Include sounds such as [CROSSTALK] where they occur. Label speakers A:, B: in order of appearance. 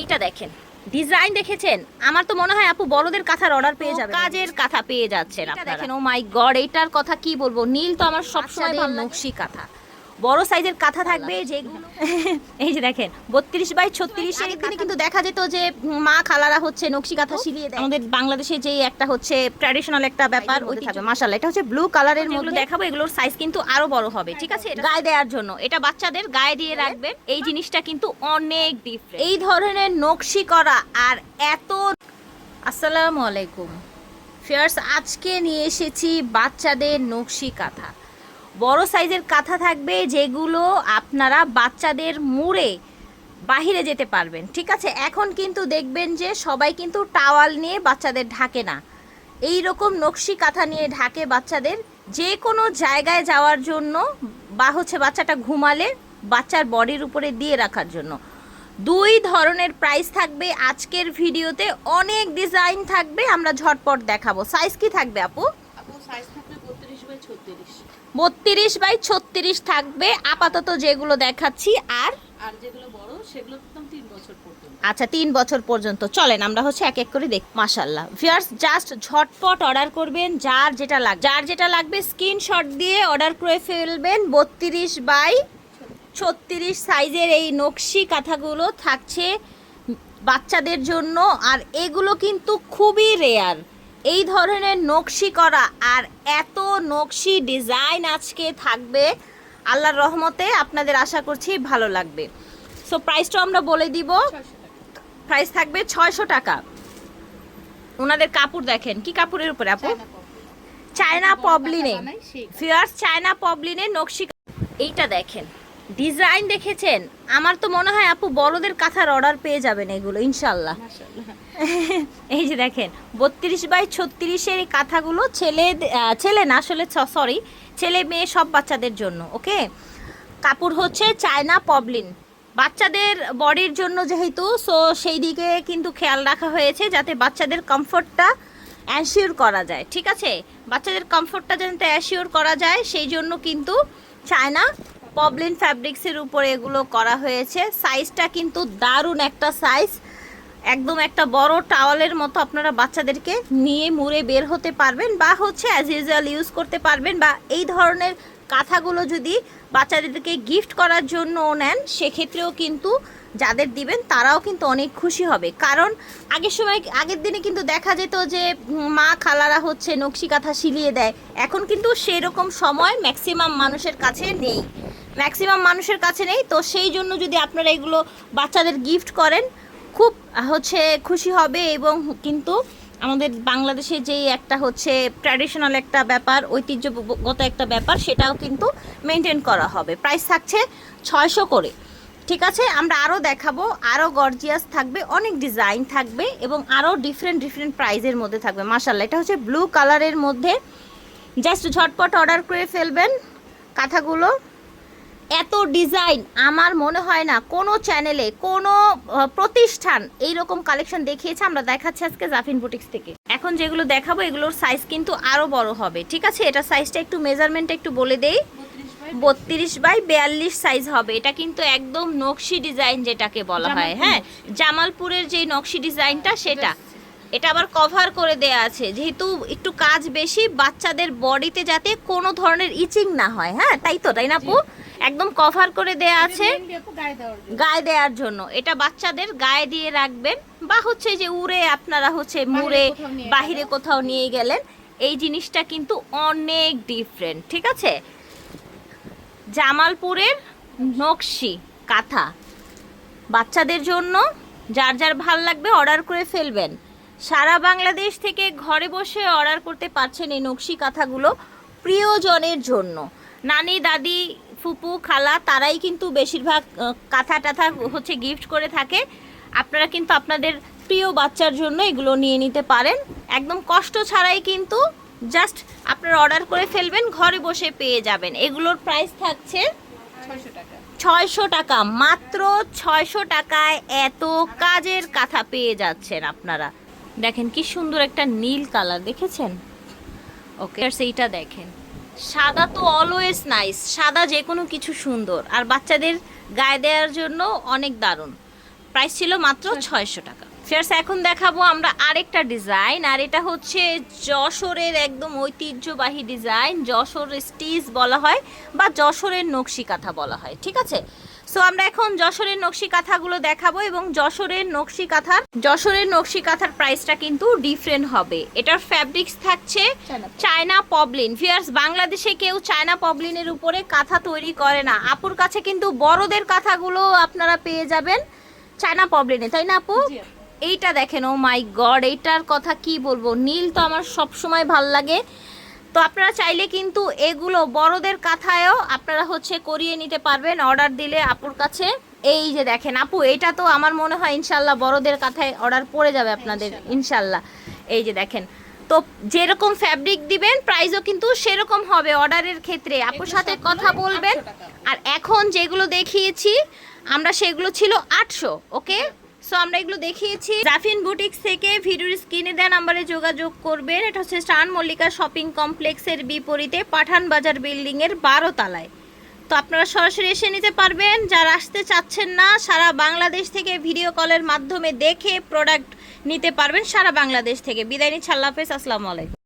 A: এইটা দেখেন। ডিজাইন দেখেছেন? আমার তো মনে হয় আপু বড়দের কাঁথার অর্ডার পেয়ে যাবে কাজের কাঁথা পেয়ে যাচ্ছেন আপনারা। দেখেন ও মাই গড এটার কথা কি বলব? নীল তো আমার সবসময় ভালো নকশি কাঁথা। বড় সাইজের কাঁথা থাকবে যেগুলো [LAUGHS] এই যে দেখেন বত্রিশ বাই ছত্রিশ দিনে কিন্তু দেখা যেত যে মা খালারা হচ্ছে নকশি কাঁথা শিলিয়ে দেয়। আমাদের বাংলাদেশে যে একটা হচ্ছে ট্র্যাডিশনাল একটা ব্যাপার ওই থাকবে। মাশাআল্লাহ এটা হচ্ছে ব্লু কালারের মধ্যে দেখাবো এগুলোর সাইজ কিন্তু আরও বড় হবে ঠিক আছে? গায়ে দেওয়ার জন্য। এটা বাচ্চাদের গায়ে দিয়ে রাখবেন। এই জিনিসটা কিন্তু অনেক ডিফারেন্ট এই ধরনের নকশি করা আর এত আসসালামু আলাইকুম। ফিয়ার্স আজকে নিয়ে এসেছি বাচ্চাদের নকশি কাঁথা। বড় সাইজের কাঁথা থাকবে যেগুলো আপনারা বাচ্চাদের মুড়ে বাহিরে যেতে পারবেন, ঠিক আছে? এখন কিন্তু দেখবেন যে সবাই কিন্তু টাওয়াল নিয়ে বাচ্চাদের ঢাকে না। এই রকম নকশি কাঁথা নিয়ে ঢাকে বাচ্চাদের যে কোনো জায়গায় যাওয়ার জন্য বা হচ্ছে বাচ্চাটা ঘুমালে বাচ্চার বডির উপরে দিয়ে রাখার জন্য। দুই ধরনের প্রাইস থাকবে। আজকের ভিডিওতে অনেক ডিজাইন থাকবে, আমরা ঝটপট দেখাবো। সাইজ কি থাকবে আপু?
B: সাইজ থাকবে বত্রিশ বাই ছত্রিশ
A: থাকবে। আপাতত যেগুলো দেখাচ্ছি আর?
B: আর যেগুলো বড় সেগুলো একদম তিন বছর পর্যন্ত।
A: আচ্ছা তিন বছর পর্যন্ত। চলেন আমরা হচ্ছে এক এক করে দেখ মাশাল্লাহ ভিয়ার্স জাস্ট ঝটপট অর্ডার করবেন। যার যেটা লাগ যার যেটা লাগবে স্ক্রিনশট দিয়ে অর্ডার করে ফেলবেন। বত্রিশ বাই ছত্রিশ সাইজের এই নকশি কাঁথাগুলো থাকছে বাচ্চাদের জন্য। আর এগুলো কিন্তু খুবই রেয়ার এই ধরনের নকশি করা আর এত নকশি ডিজাইন আজকে থাকবে আল্লাহর রহমতে আপনাদের আশা করছি ভালো লাগবে। সো প্রাইসটা আমরা বলে দিব। প্রাইস থাকবে ছয়শো টাকা। ওনাদের কাপড় দেখেন কি কাপড়ের উপরে আপু?
B: চায়না
A: পবলিনে ফিয়ার্স চায়না পবলিনে নকশি এইটা দেখেন। ডিজাইন দেখেছেন? আমার তো মনে হয় আপু বড়দের কাঁথার অর্ডার পেয়ে যাবেন এগুলো ইনশাল্লাহ এই যে দেখেন বত্রিশ বাই ছত্রিশের এই কাঁথাগুলো ছেলে ছেলে না আসলে সরি ছেলে মেয়ে সব বাচ্চাদের জন্য ওকে? কাপড় হচ্ছে চায়না পবলিন। বাচ্চাদের বডির জন্য যেহেতু সো সেই দিকে কিন্তু খেয়াল রাখা হয়েছে যাতে বাচ্চাদের কমফোর্টটা অ্যাসিওর করা যায় ঠিক আছে? বাচ্চাদের কমফোর্টটা যাতে অ্যাসিওর করা যায় সেই জন্য কিন্তু চায়না পবলিন ফ্যাব্রিক্সের উপরে এগুলো করা হয়েছে। সাইজটা কিন্তু দারুণ একটা সাইজ একদম একটা বড় টাওয়ালের মতো আপনারা বাচ্চাদেরকে নিয়ে মুড়ে বের হতে পারবেন বা হচ্ছে অ্যাজ ইউজুয়াল ইউজ করতে পারবেন বা এই ধরনের কাঁথাগুলো যদি বাচ্চাদেরকে গিফট করার জন্য নেন, সেক্ষেত্রেও কিন্তু যাদের দিবেন তারাও কিন্তু অনেক খুশি হবে। কারণ আগের সময়, আগের দিনে কিন্তু দেখা যেত যে মা খালারা হচ্ছে নকশি কাঁথা শিলিয়ে দেয়। এখন কিন্তু সেরকম সময় ম্যাক্সিমাম মানুষের কাছে নেই। ম্যাক্সিমাম মানুষের কাছে নেই, তো সেই জন্য যদি আপনারা এগুলো বাচ্চাদের গিফট করেন, খুব হচ্ছে খুশি হবে এবং কিন্তু আমাদের বাংলাদেশে যেই একটা হচ্ছে ট্র্যাডিশনাল একটা ব্যাপার, ঐতিহ্যগত একটা ব্যাপার, সেটাও কিন্তু মেনটেন করা হবে। প্রাইস থাকছে ছয়শো করে। ঠিক আছে, আমরা আরও দেখাবো, আরও গর্জিয়াস থাকবে, অনেক ডিজাইন থাকবে এবং আরও ডিফারেন্ট ডিফারেন্ট প্রাইজের মধ্যে থাকবে। মাসাল্লাহ এটা হচ্ছে ব্লু কালারের মধ্যে। জাস্ট ঝটপট অর্ডার করে ফেলবেন কাঁথাগুলো। এত ডিজাইন আমার মনে হয় না কোনো চ্যানেলে কোনো প্রতিষ্ঠান এই রকম কালেকশন দেখিয়েছে। আমরা দেখাচ্ছি আজকে জাফিন বুটিক্স থেকে। এখন যেগুলো দেখাবো এগুলোর সাইজ কিন্তু আরও বড় হবে। ঠিক আছে? এটা সাইজটা একটু মেজারমেন্ট একটু বলে দেই।
B: বত্রিশ বাই
A: বত্রিশ বাই বিয়াল্লিশ সাইজ হবে। এটা কিন্তু একদম নকশি ডিজাইন যেটাকে বলা হয় হ্যাঁ? জামালপুরের যে নকশি ডিজাইনটা সেটা। এটা আবার কভার করে দেয়া আছে। যেহেতু একটু কাজ বেশি বাচ্চাদের বডিতে যাতে কোনো ধরনের ইচিং না হয় হ্যাঁ? তাই তো তাই না আপু? একদম কভার করে দেয়া আছে।
B: গায়ে দেওয়ার জন্য।
A: এটা বাচ্চাদের গায়ে দিয়ে রাখবেন। বা হচ্ছে যে উড়ে আপনারা হচ্ছে মুড়ে বাহিরে কোথাও নিয়ে গেলেন। এই জিনিসটা কিন্তু অনেক ডিফারেন্ট ঠিক আছে? জামালপুরের নকশি কাঁথা। বাচ্চাদের জন্য যার যার ভালো লাগবে অর্ডার করে ফেলবেন। সারা বাংলাদেশ থেকে ঘরে বসে অর্ডার করতে পারছেন এই নকশি কাঁথাগুলো প্রিয়জনের জন্য। নানি দাদি ফুপু খালা তারাই কিন্তু বেশিরভাগ কাঁথা টাথা হচ্ছে গিফট করে থাকে। আপনারা কিন্তু আপনাদের প্রিয় বাচ্চার জন্য এগুলো নিয়ে নিতে পারেন। একদম কষ্ট ছাড়াই কিন্তু জাস্ট আপনারা অর্ডার করে ফেলবেন ঘরে বসে পেয়ে যাবেন। এগুলোর প্রাইস থাকছে
B: ছয়শো টাকা।
A: মাত্র ছয়শো টাকায় এত কাজের কাঁথা পেয়ে যাচ্ছেন আপনারা। দেখেন কি সুন্দর একটা নীল কালার দেখেছেন? ওকে আর সেইটা দেখেন। সাদা তো অলওয়েজ নাইস সাদা যে কোনো কিছু সুন্দর। আর বাচ্চাদের গায়ে দেওয়ার জন্য অনেক দারুণ। প্রাইস ছিল মাত্র ছয়শো টাকা। ফেয়ার্স এখন দেখাবো আমরা আরেকটা ডিজাইন আর এটা হচ্ছে যশোরের একদম ঐতিহ্যবাহী ডিজাইন যশোর স্টিচ বলা হয় বা যশোরের নকশি কাঁথা বলা হয় ঠিক আছে? সো আমরা এখন যশোরের নকশি কাঁথাগুলো দেখাবো এবং যশোরের নকশি কাঁথার যশোরের নকশি কাঁথার প্রাইসটা কিন্তু ডিফারেন্ট হবে। এটার ফ্যাব্রিক্স থাকছে
B: চায়না।
A: পবলিন ফিয়ার্স বাংলাদেশে কেউ চায়না পবলিনের উপরে কাঁথা তৈরি করে না। আপুর কাছে কিন্তু বড়দের কাঁথাগুলো আপনারা পেয়ে যাবেন চায়না পবলিনে তাই না আপু?
B: আপু।
A: এইটা দেখেন ও মাই গড এইটার কথা কি বলব? নীল তো আমার সব সময় ভালো লাগে। তো আপনারা চাইলে কিন্তু এগুলো বড়দের কাঁথায়ও আপনারা হচ্ছে করিয়ে নিতে পারবেন অর্ডার দিলে আপুর কাছে। এই যে দেখেন আপু এটা তো আমার মনে হয় ইনশাল্লাহ বড়দের কাঁথায় অর্ডার পড়ে যাবে আপনাদের ইনশাল্লাহ এই যে দেখেন তো যেরকম ফ্যাব্রিক দিবেন প্রাইসও কিন্তু সেরকম হবে অর্ডারের ক্ষেত্রে। আপুর সাথে কথা বলবেন। আর এখন যেগুলো দেখিয়েছি আমরা সেগুলো ছিল আটশো ওকে সো আমরা এগুলো দেখিয়েছি। জাফিন বুটিক্স থেকে ভিডিওর স্ক্রিনে দেওয়া নাম্বারে যোগাযোগ করবেন। এটা হচ্ছে স্টান মল্লিকা শপিং কমপ্লেক্সের বিপরীতে পাঠান বাজার বিল্ডিং এর বারো তলায়। তো আপনারা সরাসরি এসে নিতে পারবেন। যারা আসতে চাচ্ছেন না, সারা বাংলাদেশ থেকে ভিডিও কলের মাধ্যমে দেখে প্রোডাক্ট নিতে পারবেন। সারা বাংলাদেশ থেকে। বিদায় নিচ্ছি। আল্লাহ হাফেজ। আসসালামু আলাইকুম।